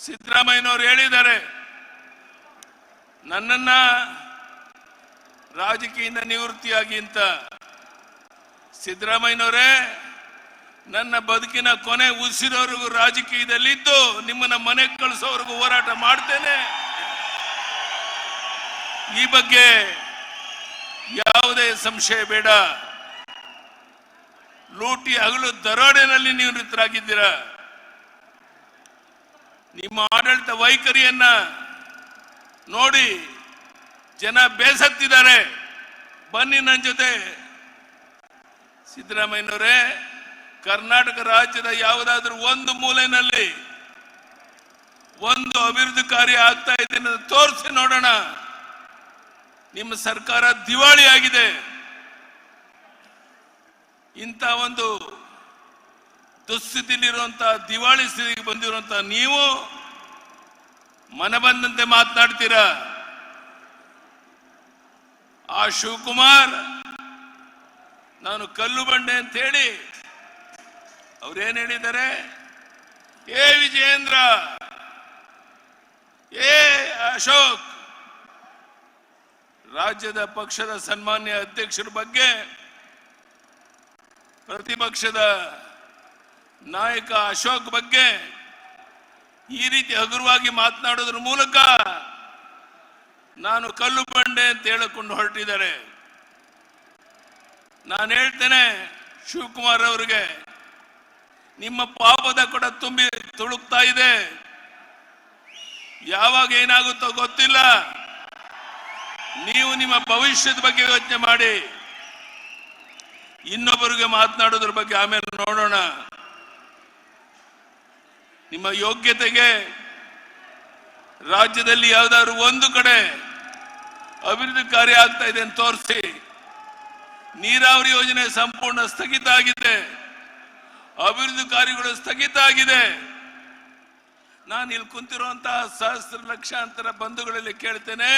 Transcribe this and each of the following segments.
ಸಿದ್ದರಾಮಯ್ಯನವರು ಹೇಳಿದ್ದಾರೆ, ನನ್ನನ್ನ ರಾಜಕೀಯದಿಂದ ನಿವೃತ್ತಿಯಾಗಿ ಅಂತ. ಸಿದ್ದರಾಮಯ್ಯನವರೇ, ನನ್ನ ಬದುಕಿನ ಕೊನೆ ರಾಜಕೀಯದಲ್ಲಿ ಇದ್ದು ನಿಮ್ಮನ್ನ ಮನೆಗೆ ಕಳಿಸೋವರೆಗೂ ಹೋರಾಟ ಮಾಡ್ತೇನೆ. ಈ ಬಗ್ಗೆ ಯಾವುದೇ ಸಂಶಯ ಬೇಡ. ಲೂಟಿ ಹಗಲು ದರೋಡೆನಲ್ಲಿ ನಿವೃತ್ತರಾಗಿದ್ದೀರಾ ನಿಮ್ಮ ಆಡಳಿತ ವೈಖರಿಯನ್ನ ನೋಡಿ ಜನ ಬೇಸತ್ತಿದ್ದಾರೆ. ಬನ್ನಿ ನನ್ನ ಜೊತೆ. ಸಿದ್ದರಾಮಯ್ಯನವರೇ, ಕರ್ನಾಟಕ ರಾಜ್ಯದ ಯಾವುದಾದ್ರೂ ಒಂದು ಮೂಲೆಯಲ್ಲಿ ಒಂದು ಅಭಿವೃದ್ಧಿ ಕಾರ್ಯ ಆಗ್ತಾ ಇದೆ ತೋರಿಸಿ ನೋಡೋಣ. ನಿಮ್ಮ ಸರ್ಕಾರ ದಿವಾಳಿ ಆಗಿದೆ. ಇಂಥ ಒಂದು ದುಸ್ಥಿತಿಲಿರುವಂತಹ ದಿವಾಳಿ ಸ್ಥಿತಿಗೆ ಬಂದಿರುವಂತಹ ನೀವು ಮನ ಬಂದಂತೆ ಮಾತನಾಡ್ತೀರ? ಆ ಶಿವಕುಮಾರ್, ನಾನು ಕಲ್ಲು ಬಂಡೆ ಅಂತ ಹೇಳಿ ಅವ್ರೇನ್ ಹೇಳಿದ್ದಾರೆ? ಏ ವಿಜಯೇಂದ್ರ, ಏ ಅಶೋಕ್, ರಾಜ್ಯದ ಪಕ್ಷದ ಸನ್ಮಾನ್ಯ ಅಧ್ಯಕ್ಷರ ಬಗ್ಗೆ ಪ್ರತಿಪಕ್ಷದ ನಾಯಕ ಅಶೋಕ್ ಬಗ್ಗೆ ಈ ರೀತಿ ಹಗುರವಾಗಿ ಮಾತನಾಡೋದ್ರ ಮೂಲಕ ನಾನು ಕಲ್ಲು ಬಂಡೆ ಅಂತ ಹೇಳಿಕೊಂಡು ಹೊರಟಿದ್ದಾರೆ. ನಾನು ಹೇಳ್ತೇನೆ, ಶಿವಕುಮಾರ್ ಅವರಿಗೆ, ನಿಮ್ಮ ಪಾಪದ ಕೂಡ ತುಂಬಿ ತುಳುಕ್ತಾ ಇದೆ. ಯಾವಾಗ ಏನಾಗುತ್ತೋ ಗೊತ್ತಿಲ್ಲ. ನೀವು ನಿಮ್ಮ ಭವಿಷ್ಯದ ಬಗ್ಗೆ ಯೋಚನೆ ಮಾಡಿ. ಇನ್ನೊಬ್ಬರಿಗೆ ಮಾತನಾಡೋದ್ರ ಬಗ್ಗೆ ಆಮೇಲೆ ನೋಡೋಣ. ನಿಮ್ಮ ಯೋಗ್ಯತೆಗೆ ರಾಜ್ಯದಲ್ಲಿ ಯಾವ್ದಾದ್ರು ಒಂದು ಕಡೆ ಅಭಿವೃದ್ಧಿ ಕಾರ್ಯ ಆಗ್ತಾ ಇದೆ ಅಂತ ತೋರಿಸಿ. ನೀರಾವರಿ ಯೋಜನೆ ಸಂಪೂರ್ಣ ಸ್ಥಗಿತ ಆಗಿದೆ. ಅಭಿವೃದ್ಧಿ ಕಾರ್ಯಗಳು ಸ್ಥಗಿತ ಆಗಿದೆ. ನಾನು ಇಲ್ಲಿ ಕುಂತಿರುವಂತಹ ಸಹಸ್ರ ಲಕ್ಷಾಂತರ ಬಂಧುಗಳಲ್ಲಿ ಕೇಳ್ತೇನೆ.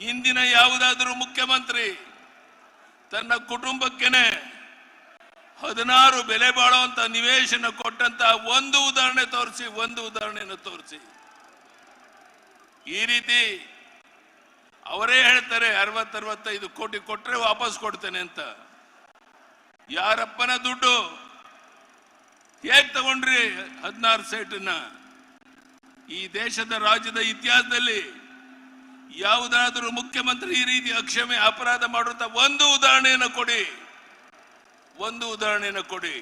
ಇಂದಿನ ಯಾವುದಾದರೂ ಮುಖ್ಯಮಂತ್ರಿ ತನ್ನ ಕುಟುಂಬಕ್ಕೇನೆ ಹದಿನಾರು ಬೆಲೆ ಬಾಳುವಂತ ನಿವೇಶನ ಕೊಟ್ಟಂತ ಒಂದು ಉದಾಹರಣೆ ತೋರಿಸಿ, ಒಂದು ಉದಾಹರಣೆಯನ್ನು ತೋರಿಸಿ. ಈ ರೀತಿ ಅವರೇ ಹೇಳ್ತಾರೆ, ಅರವತ್ತರವತ್ತೈದು ಕೋಟಿ ಕೊಟ್ರೆ ವಾಪಸ್ ಕೊಡ್ತೇನೆ ಅಂತ. ಯಾರಪ್ಪನ ದುಡ್ಡು? ಹೇಗ್ ತಗೊಂಡ್ರಿ ಹದಿನಾರು ಸೈಟನ್ನ? ಈ ದೇಶದ ರಾಜ್ಯದ ಇತಿಹಾಸದಲ್ಲಿ ಯಾವುದಾದರೂ ಮುಖ್ಯಮಂತ್ರಿ ಈ ರೀತಿ ಅಕ್ಷಮೆ ಅಪರಾಧ ಮಾಡುವಂತ ಒಂದು ಉದಾಹರಣೆಯನ್ನು ಕೊಡಿ. ಒಂದು ಉದಾಹರಣೆಯನ್ನು ಕೊಡಿ.